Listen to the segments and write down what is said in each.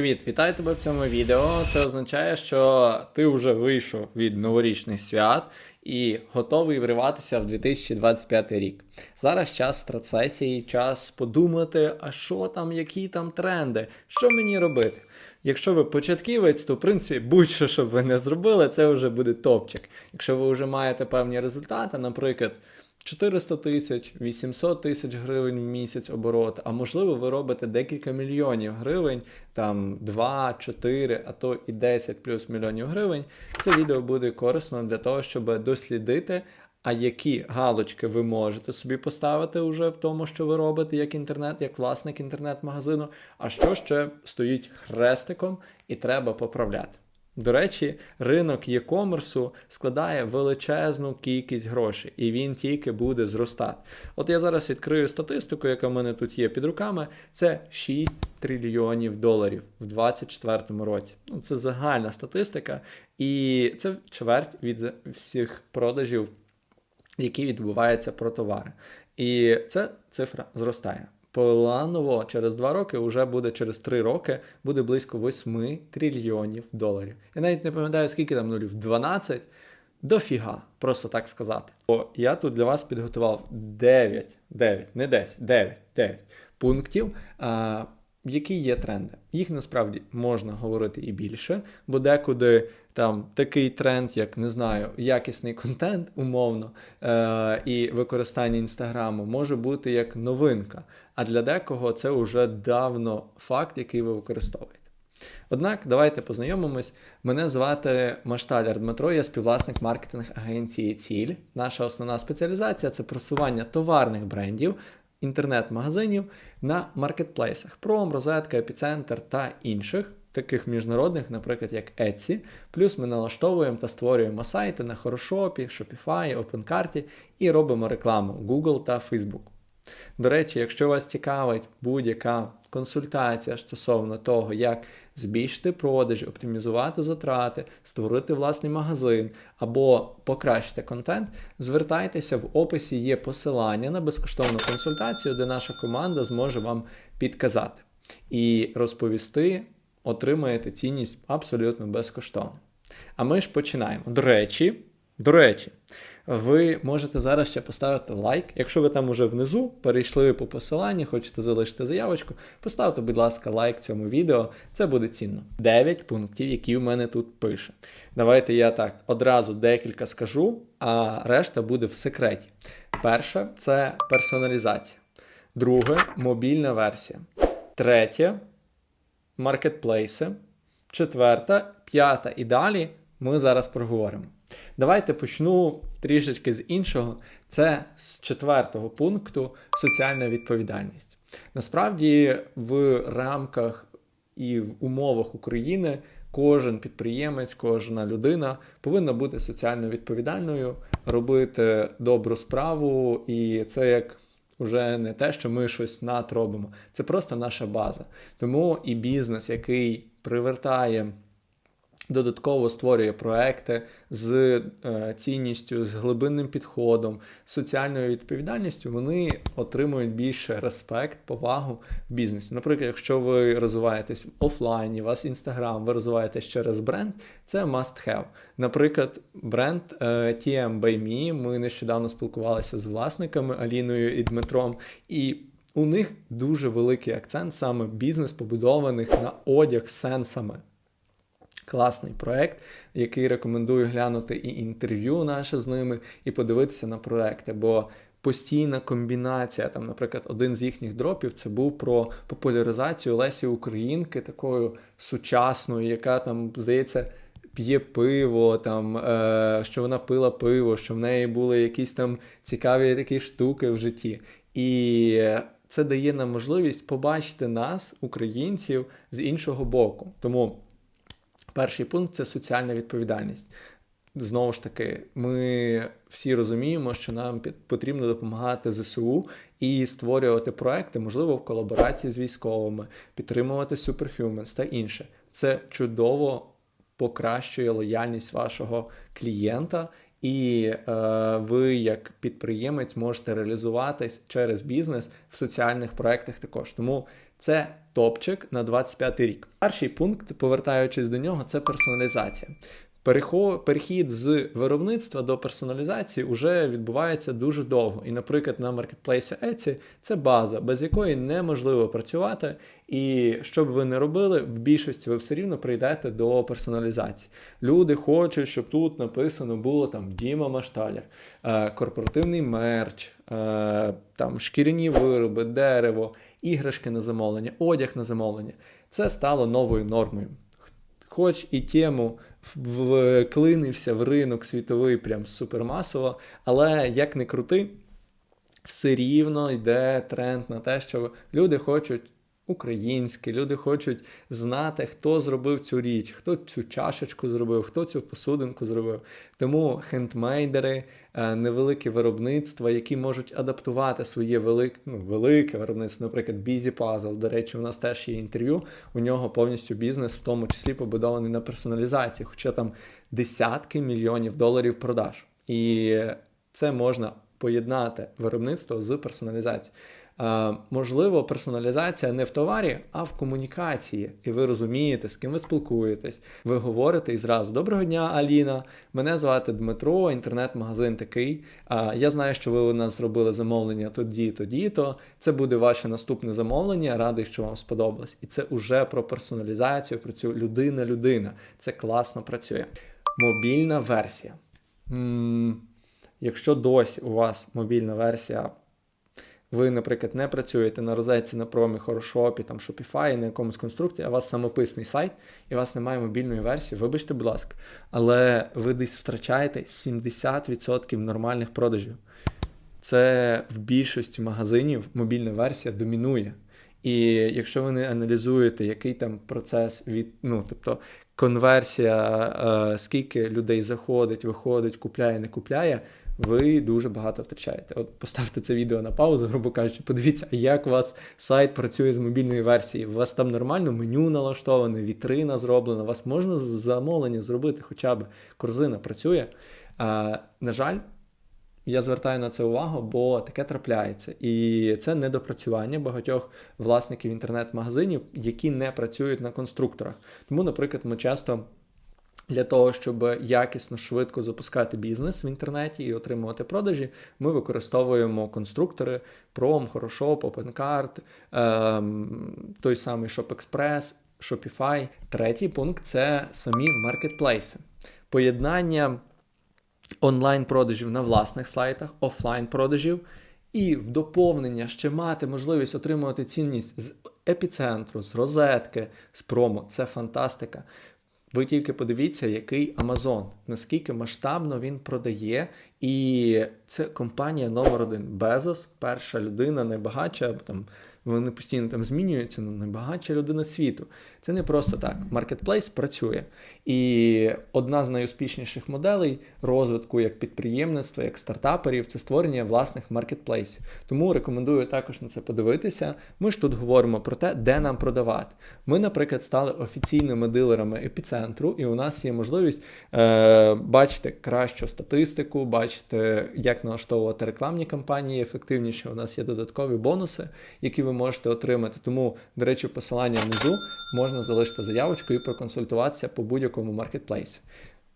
Привіт, вітаю тебе в цьому відео. Це означає, що ти вже вийшов від новорічних свят і готовий вриватися в 2025 рік. Зараз час страцесії, час подумати, а що там, які там тренди, що мені робити. Якщо ви початківець, то в принципі будь-що, що б ви не зробили, це вже буде топчик. Якщо ви вже маєте певні результати, наприклад. 400 тисяч, 800 тисяч гривень в місяць оборот, а можливо, ви робите декілька мільйонів гривень, там 2, 4, а то і 10 плюс мільйонів гривень. Це відео буде корисно для того, щоб дослідити, а які галочки ви можете собі поставити вже в тому, що ви робите, як інтернет, як власник інтернет-магазину, а що ще стоїть хрестиком і треба поправляти. До речі, ринок e-комерсу складає величезну кількість грошей, і він тільки буде зростати. От я зараз відкрию статистику, яка в мене тут є під руками. Це 6 трильйонів доларів в 2024 році. Ну, Це загальна статистика, і це чверть від всіх продажів, які відбуваються про товари. І ця цифра зростає. Планово через 2 роки, вже буде через 3 роки, буде близько 8 трильйонів доларів. Я навіть не пам'ятаю, скільки там нулів 12. Дофіга, просто так сказати. Бо я тут для вас підготував 9, 9, не 10, 9, 9 пунктів, а, які є тренди. Їх насправді можна говорити і більше, бо декуди там такий тренд, як не знаю, якісний контент, умовно, е- і використання інстаграму може бути як новинка. А для декого це вже давно факт, який ви використовуєте. Однак, давайте познайомимось. Мене звати Машталяр Дмитро, я співвласник маркетинг агенції Ціль. Наша основна спеціалізація це просування товарних брендів, інтернет-магазинів на маркетплейсах Пром, Розетка, Епіцентр та інших, таких міжнародних, наприклад, як Etsy. Плюс ми налаштовуємо та створюємо сайти на Хорошопі, Shopify, OpenCart і робимо рекламу Google та Facebook. До речі, якщо вас цікавить будь-яка консультація стосовно того, як збільшити продажі, оптимізувати затрати, створити власний магазин або покращити контент, звертайтеся в описі є посилання на безкоштовну консультацію, де наша команда зможе вам підказати і розповісти, отримаєте цінність абсолютно безкоштовно. А ми ж починаємо. До речі, до речі. Ви можете зараз ще поставити лайк. Якщо ви там уже внизу перейшли по посиланні, хочете залишити заявочку, поставте, будь ласка, лайк цьому відео, це буде цінно. 9 пунктів, які в мене тут пише. Давайте я так одразу декілька скажу, а решта буде в секреті. Перше це персоналізація. Друге мобільна версія. Третє маркетплейси. Четверта, п'ята і далі ми зараз проговоримо. Давайте почну трішечки з іншого. Це з четвертого пункту соціальна відповідальність. Насправді, в рамках і в умовах України кожен підприємець, кожна людина повинна бути соціально відповідальною, робити добру справу, і це як. Уже не те, що ми щось надробимо. Це просто наша база. Тому і бізнес, який привертає додатково створює проекти з е, цінністю, з глибинним підходом, соціальною відповідальністю, вони отримують більше респект, повагу в бізнесі. Наприклад, якщо ви розвиваєтесь в офлайні, у вас інстаграм, ви розвиваєтесь через бренд, це must have. Наприклад, бренд е, TM by Me, Ми нещодавно спілкувалися з власниками Аліною і Дмитром. і у них дуже великий акцент саме бізнес побудованих на одяг сенсами класний проект, який рекомендую глянути і інтерв'ю наше з ними, і подивитися на проекти. Бо постійна комбінація, там, наприклад, один з їхніх дропів це був про популяризацію Лесі Українки, такою сучасною, яка там, здається, п'є пиво, там, е, що вона пила пиво, що в неї були якісь там цікаві такі штуки в житті. І це дає нам можливість побачити нас, українців, з іншого боку. Тому. Перший пункт це соціальна відповідальність. Знову ж таки, ми всі розуміємо, що нам потрібно допомагати ЗСУ і створювати проекти, можливо, в колаборації з військовими, підтримувати Superhumans та інше. Це чудово покращує лояльність вашого клієнта, і е, ви, як підприємець, можете реалізуватись через бізнес в соціальних проектах також. Тому Це топчик на 25 рік. Перший пункт, повертаючись до нього, це персоналізація. Перехід з виробництва до персоналізації вже відбувається дуже довго. І, наприклад, на маркетплейсі Etsy це база, без якої неможливо працювати. І що б ви не робили, в більшості ви все рівно прийдете до персоналізації. Люди хочуть, щоб тут написано було там Діма Машталер, е, корпоративний мерч, е, там шкіряні вироби, дерево, іграшки на замовлення, одяг на замовлення. Це стало новою нормою. Хоч і тему вклинився в ринок світовий прям супермасово, але як не крути, все рівно йде тренд на те, що люди хочуть українське, люди хочуть знати, хто зробив цю річ, хто цю чашечку зробив, хто цю посудинку зробив. Тому хендмейдери, е, невеликі виробництва, які можуть адаптувати своє велике, ну, велике виробництво, наприклад, Busy Puzzle. До речі, у нас теж є інтерв'ю. У нього повністю бізнес, в тому числі побудований на персоналізації, хоча там десятки мільйонів доларів продаж. І це можна поєднати виробництво з персоналізацією. Е, можливо, персоналізація не в товарі, а в комунікації. І ви розумієте, з ким ви спілкуєтесь. Ви говорите і зразу Доброго дня, Аліна. Мене звати Дмитро, інтернет-магазин такий. Я знаю, що ви у нас зробили замовлення тоді, тоді, то це буде ваше наступне замовлення. Радий, що вам сподобалось. І це уже про персоналізацію, про цю людина-людина. Це класно працює. Мобільна версія. М, Якщо досі у вас мобільна версія ви, наприклад, не працюєте на розетці, на промі, хорошопі, там Shopify, на якомусь конструкції, а у вас самописний сайт, і у вас немає мобільної версії, вибачте, будь ласка, але ви десь втрачаєте 70% нормальних продажів. Це в більшості магазинів мобільна версія домінує. І якщо ви не аналізуєте, який там процес від, ну, тобто конверсія, е, скільки людей заходить, виходить, купляє, не купляє, ви дуже багато втрачаєте. От поставте це відео на паузу, грубо кажучи, подивіться, як у вас сайт працює з мобільної версії. У вас там нормально меню налаштоване, вітрина зроблена, у вас можна замовлення зробити, хоча б корзина працює. А, на жаль, я звертаю на це увагу, бо таке трапляється. І це недопрацювання багатьох власників інтернет-магазинів, які не працюють на конструкторах. Тому, наприклад, ми часто. Для того, щоб якісно, швидко запускати бізнес в інтернеті і отримувати продажі, ми використовуємо конструктори Prom, Хорошоп, OpenCart, ем, той самий ShopExpress, Shopify. Третій пункт це самі маркетплейси. Поєднання онлайн-продажів на власних сайтах, офлайн-продажів, і в доповнення ще мати можливість отримувати цінність з епіцентру, з розетки, з промо. Це фантастика. Ви тільки подивіться, який Amazon, наскільки масштабно він продає. І це компанія номер один. Безос, перша людина, найбагатша, там вони постійно там змінюються, ну найбагатша людина світу. Це не просто так. Маркетплейс працює. І одна з найуспішніших моделей розвитку як підприємництва, як стартаперів це створення власних маркетплейсів. Тому рекомендую також на це подивитися. Ми ж тут говоримо про те, де нам продавати. Ми, наприклад, стали офіційними дилерами епіцентру, і у нас є можливість е, бачити кращу статистику, бачити, як налаштовувати рекламні кампанії ефективніше. У нас є додаткові бонуси, які ви можете отримати. Тому, до речі, посилання внизу можна залишити заявочку і проконсультуватися по будь-якому маркетплейсі.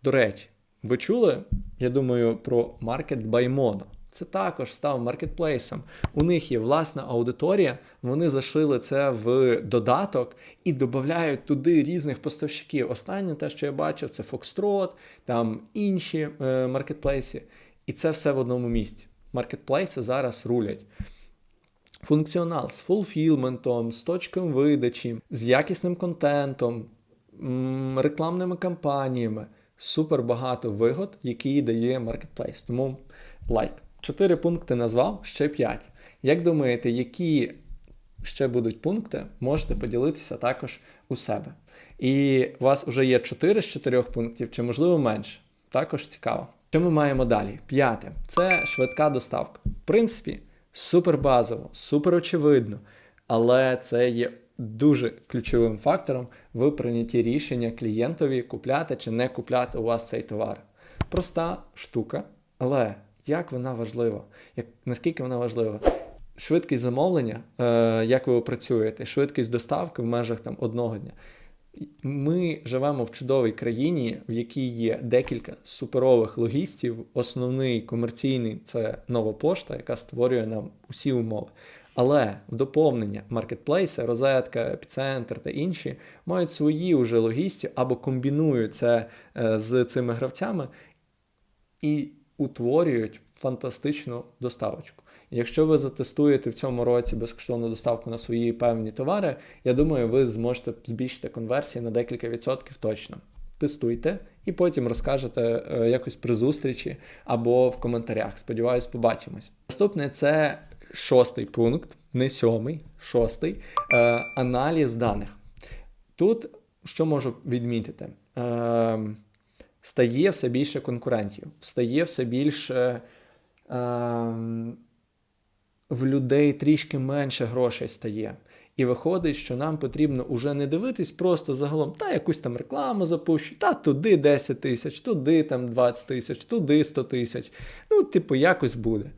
До речі, ви чули, я думаю, про Market by Mono. Це також став маркетплейсом. У них є власна аудиторія, вони зашили це в додаток і додають туди різних поставщиків. Останнє те, що я бачив, це Foxtrot, там інші е, маркетплейси. І це все в одному місці. Маркетплейси зараз рулять. Функціонал з фулфілментом, з точком видачі, з якісним контентом, рекламними кампаніями. Супер багато вигод, які дає маркетплейс. Тому лайк. Чотири пункти назвав, ще п'ять. Як думаєте, які ще будуть пункти, можете поділитися також у себе. І у вас вже є 4 з 4 пунктів, чи можливо менше. Також цікаво. Що ми маємо далі? П'яте це швидка доставка. В принципі, супер базово, супер очевидно, але це є дуже ключовим фактором в прийнятті рішення клієнтові купляти чи не купляти у вас цей товар. Проста штука, але як вона важлива, як, наскільки вона важлива? швидкість замовлення, е, як ви працюєте, швидкість доставки в межах там одного дня. Ми живемо в чудовій країні, в якій є декілька суперових логістів. Основний комерційний це нова пошта, яка створює нам усі умови. Але в доповнення маркетплейси, розетка, епіцентр та інші мають свої вже логісті або комбінують це е, з цими гравцями і утворюють фантастичну доставочку. Якщо ви затестуєте в цьому році безкоштовну доставку на свої певні товари, я думаю, ви зможете збільшити конверсії на декілька відсотків точно. Тестуйте і потім розкажете е, якось при зустрічі або в коментарях. Сподіваюсь, побачимось. Наступне це шостий пункт, не сьомий, шостий е, аналіз даних. Тут що можу відмітити? Е, Стає все більше конкурентів, стає все більше. Е, в людей трішки менше грошей стає. І виходить, що нам потрібно уже не дивитись просто загалом, та якусь там рекламу запущу, та туди 10 тисяч, туди там 20 тисяч, туди 100 тисяч. Ну, типу, якось буде.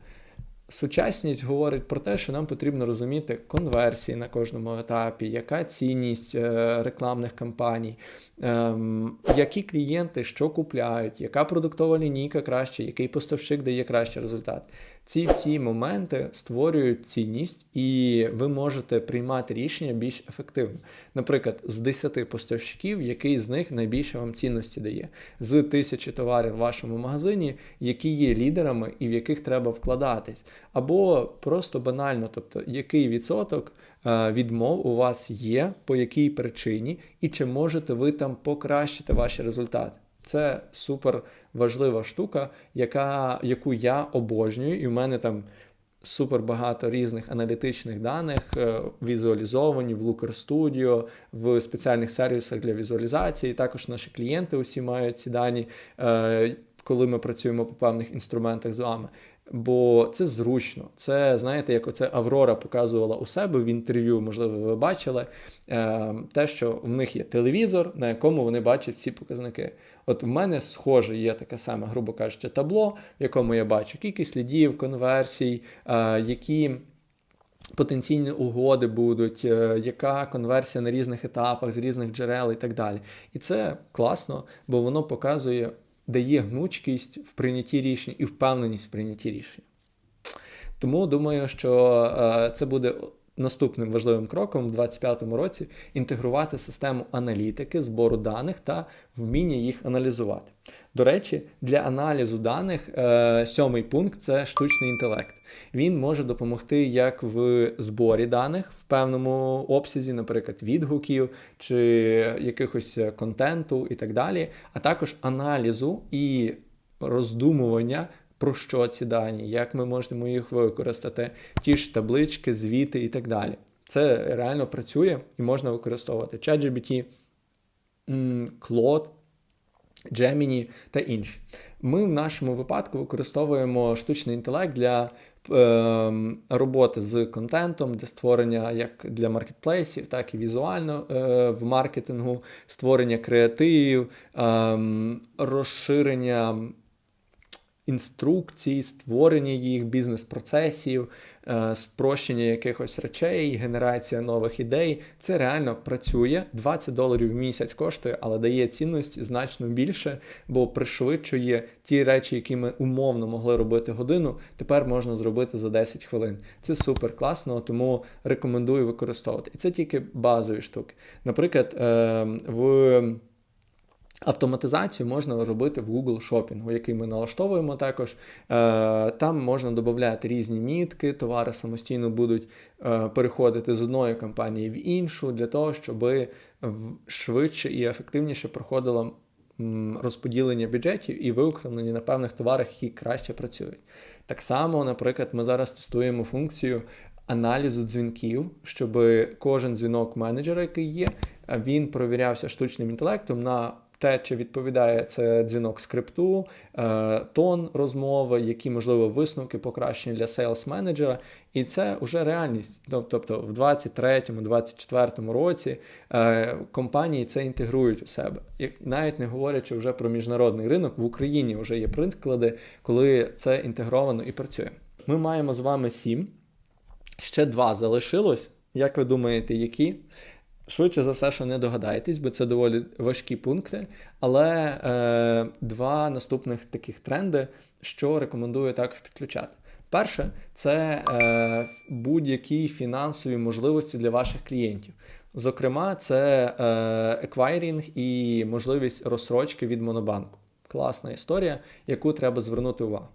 Сучасність говорить про те, що нам потрібно розуміти конверсії на кожному етапі, яка цінність е, рекламних кампаній, ем, які клієнти що купляють, яка продуктова лінійка краще, який поставщик дає кращий результат. Ці всі моменти створюють цінність, і ви можете приймати рішення більш ефективно. Наприклад, з 10 поставщиків, який з них найбільше вам цінності дає, з тисячі товарів в вашому магазині, які є лідерами і в яких треба вкладатись, або просто банально, тобто який відсоток е, відмов у вас є, по якій причині, і чи можете ви там покращити ваші результати. Це супер важлива штука, яка, яку я обожнюю, і в мене там супер багато різних аналітичних даних е, візуалізовані в Looker Studio, в спеціальних сервісах для візуалізації. Також наші клієнти усі мають ці дані, е, коли ми працюємо по певних інструментах з вами. Бо це зручно. Це, знаєте, як оце Аврора показувала у себе в інтерв'ю, можливо, ви бачили, е, те, що в них є телевізор, на якому вони бачать всі показники. От в мене схоже є таке саме, грубо кажучи, табло, в якому я бачу кількість слідів, конверсій, які. Потенційні угоди будуть, е, яка конверсія на різних етапах, з різних джерел і так далі. І це класно, бо воно показує дає гнучкість в прийнятті рішень і впевненість в прийнятті рішень. Тому думаю, що е, це буде наступним важливим кроком в 2025 році інтегрувати систему аналітики, збору даних та вміння їх аналізувати. До речі, для аналізу даних е, сьомий пункт це штучний інтелект. Він може допомогти як в зборі даних в певному обсязі, наприклад, відгуків чи якихось контенту і так далі, а також аналізу і роздумування. Про що ці дані, як ми можемо їх використати, ті ж таблички, звіти і так далі. Це реально працює і можна використовувати ChatGPT, Claude, Gemini та інші. Ми в нашому випадку використовуємо штучний інтелект для е, роботи з контентом, для створення як для маркетплейсів, так і візуально е, в маркетингу, створення креативів, е, розширення інструкцій, створення їх, бізнес-процесів, е, спрощення якихось речей, генерація нових ідей. Це реально працює. 20 доларів в місяць коштує, але дає цінності значно більше, бо пришвидшує ті речі, які ми умовно могли робити годину, тепер можна зробити за 10 хвилин. Це супер класно, тому рекомендую використовувати. І це тільки базові штуки. Наприклад, ем, в Автоматизацію можна робити в Google Shopping, який ми налаштовуємо також. Е, там можна додати різні мітки, товари самостійно будуть е, переходити з одної компанії в іншу, для того, щоб швидше і ефективніше проходило розподілення бюджетів і виокремлення на певних товарах, які краще працюють. Так само, наприклад, ми зараз тестуємо функцію аналізу дзвінків, щоб кожен дзвінок менеджера, який є, він провірявся штучним інтелектом на те, чи відповідає це дзвінок скрипту, е, тон розмови, які, можливо, висновки покращені для сейлс менеджера. І це вже реальність. Тобто в 2023-2024 році е, компанії це інтегрують у себе. І навіть не говорячи вже про міжнародний ринок, в Україні вже є приклади, коли це інтегровано і працює. Ми маємо з вами сім Ще два залишилось. Як ви думаєте, які? Швидше за все, що не догадаєтесь, бо це доволі важкі пункти. Але е, два наступних таких тренди, що рекомендую також підключати. Перше, це е, будь-які фінансові можливості для ваших клієнтів. Зокрема, це е, еквайрінг і можливість розсрочки від Монобанку. Класна історія, яку треба звернути увагу.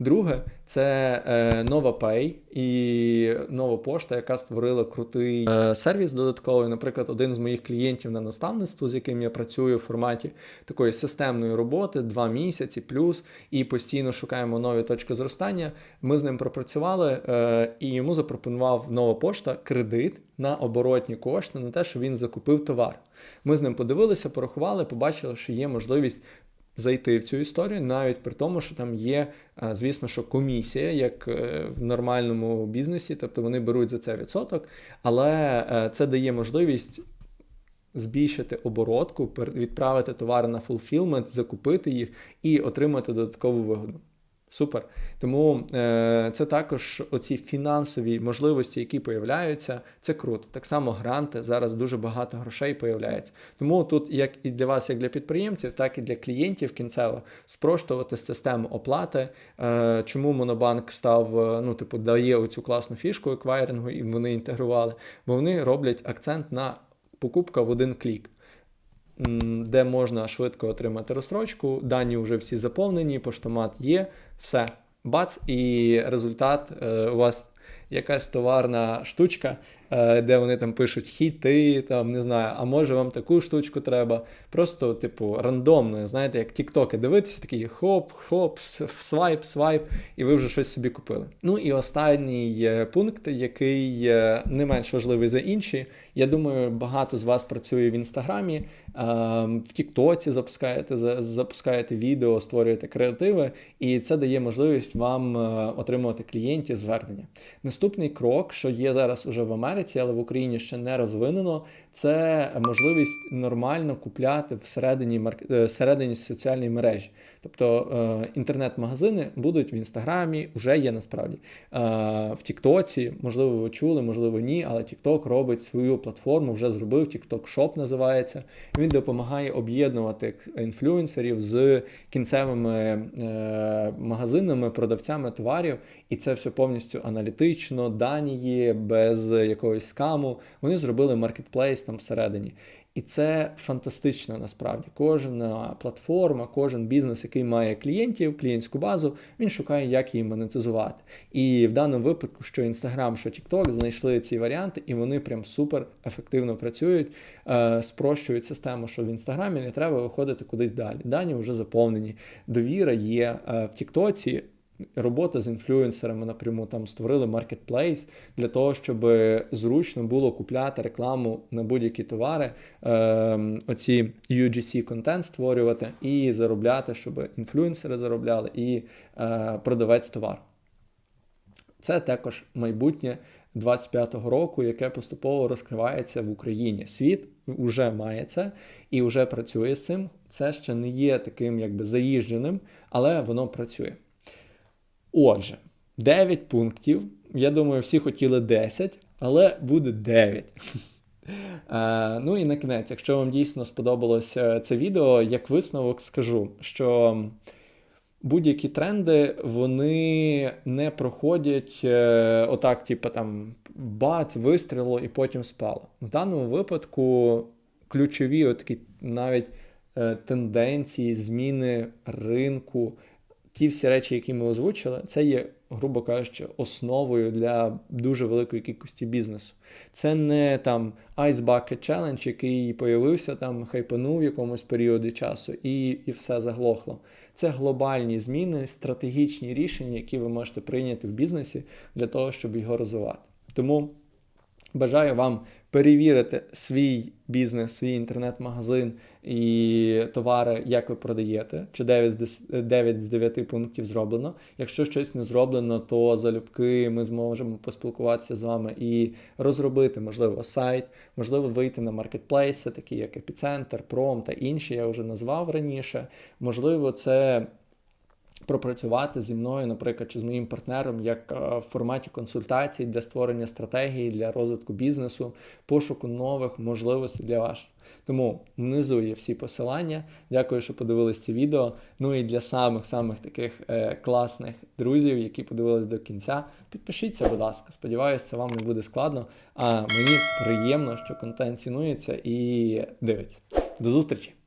Друге, це е, NovaPay і нова пошта, яка створила крутий е, сервіс додатковий. Наприклад, один з моїх клієнтів на наставництво, з яким я працюю в форматі такої системної роботи, два місяці плюс, і постійно шукаємо нові точки зростання. Ми з ним пропрацювали, е, і йому запропонував нова пошта кредит на оборотні кошти на те, що він закупив товар. Ми з ним подивилися, порахували, побачили, що є можливість зайти в цю історію, навіть при тому, що там є, звісно, що комісія, як е, в нормальному бізнесі, тобто вони беруть за це відсоток, але е, це дає можливість. Збільшити оборотку, відправити товари на фулфілмент, закупити їх і отримати додаткову вигоду. Супер. Тому е, це також оці фінансові можливості, які появляються, це круто. Так само гранти зараз дуже багато грошей появляється. Тому тут, як і для вас, як для підприємців, так і для клієнтів кінцево спроштувати систему оплати. Е, Чому Монобанк став, е, ну, типу, дає оцю класну фішку еквайрингу, і вони інтегрували, бо вони роблять акцент на покупка в один клік де можна швидко отримати розстрочку. Дані вже всі заповнені, поштомат є, все. Бац, і результат е, у вас якась товарна штучка, де вони там пишуть хіти, там не знаю, а може вам таку штучку треба. Просто, типу, рандомно, знаєте, як тіктоки дивитися, такий хоп-хоп, свайп, свайп, і ви вже щось собі купили. Ну і останній е, пункт, який не менш важливий за інші. Я думаю, багато з вас працює в інстаграмі, в Тіктоці запускаєте запускаєте відео, створюєте креативи, і це дає можливість вам е, отримувати клієнтів звернення. Наступний крок, що є зараз уже в Америці, але в Україні ще не розвинено, це можливість нормально купляти всередині е, всередині соціальної мережі. Тобто е, інтернет-магазини будуть в інстаграмі, вже є насправді. В Тіктоці, можливо, ви чули, можливо, ні, але Тікток робить свою платформу, вже зробив, TikTok Shop називається. Він допомагає об'єднувати інфлюенсерів з кінцевими е, магазинами, продавцями товарів, і це все повністю аналітично, дані є, без якогось скаму. Вони зробили маркетплейс там всередині. І це фантастично насправді. Кожна платформа, кожен бізнес, який має клієнтів, клієнтську базу, він шукає, як її монетизувати. І в даному випадку, що Instagram, що TikTok знайшли ці варіанти, і вони прям супер ефективно працюють, е, спрощують систему, що в інстаграмі не треба виходити кудись далі. Дані вже заповнені. Довіра є е, в Тіктоці робота з інфлюенсерами напряму там створили маркетплейс для того, щоб зручно було купляти рекламу на будь-які товари, е, оці UGC контент створювати і заробляти, щоб інфлюенсери заробляли і е, продавець товар. Це також майбутнє 25-го року, яке поступово розкривається в Україні. Світ вже має це і вже працює з цим. Це ще не є таким якби заїждженим, але воно працює. Отже, 9 пунктів. Я думаю, всі хотіли 10, але буде 9. Е, ну і на кінець, якщо вам дійсно сподобалося це відео, як висновок скажу, що будь-які тренди вони не проходять е, отак, типу там бац, вистрілило і потім спало. В даному випадку ключові отакі навіть е, тенденції, зміни ринку ті всі речі, які ми озвучили, це є, грубо кажучи, основою для дуже великої кількості бізнесу. Це не там Ice Bucket Challenge, який появився там, хайпанув в якомусь періоді часу, і, і все заглохло. Це глобальні зміни, стратегічні рішення, які ви можете прийняти в бізнесі для того, щоб його розвивати. Тому бажаю вам перевірити свій бізнес, свій інтернет-магазин і товари, як ви продаєте, чи 9 з 9 пунктів зроблено. Якщо щось не зроблено, то залюбки ми зможемо поспілкуватися з вами і розробити, можливо, сайт, можливо, вийти на маркетплейси, такі як Епіцентр, Пром та інші, я вже назвав раніше. Можливо, це пропрацювати зі мною, наприклад, чи з моїм партнером, як е, в форматі консультацій для створення стратегії, для розвитку бізнесу, пошуку нових можливостей для вас. Тому внизу є всі посилання. Дякую, що подивились це відео. Ну і для самих-самих таких е, класних друзів, які подивились до кінця, підпишіться, будь ласка. Сподіваюся, це вам не буде складно. А мені приємно, що контент цінується і дивиться. До зустрічі!